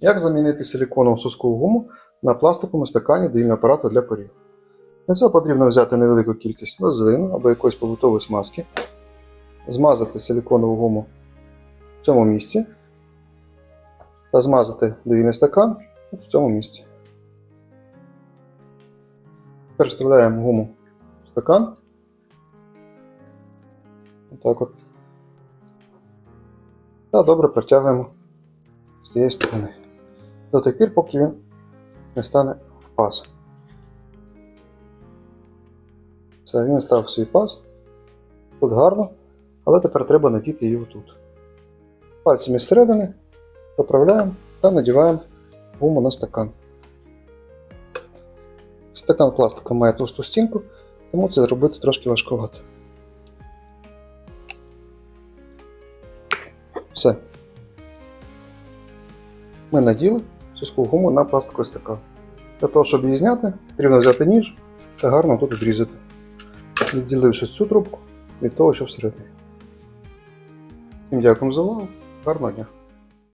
Як замінити силіконову соскову гуму на пластиковому стакані доїльного апарату для корів? Для цього потрібно взяти невелику кількість вазелину або якоїсь побутової смазки, змазати силіконову гуму в цьому місці та змазати доїльний стакан в цьому місці. Тепер вставляємо гуму в стакан. Отак от. Та добре протягуємо з цієї сторони. До тих пір, поки він не стане в паз. Все, він став свій паз. Тут гарно, але тепер треба надіти її отут. Пальцями зсередини поправляємо та надіваємо гуму на стакан. Стакан пластику має товсту стінку, тому це зробити трошки важкувато. Все. Ми наділи соску гуму на пластиковий стакан. Для того, щоб її зняти, потрібно взяти ніж та гарно тут відрізати, відділивши цю трубку від того, що всередині. Всім дякую за увагу. Гарного дня!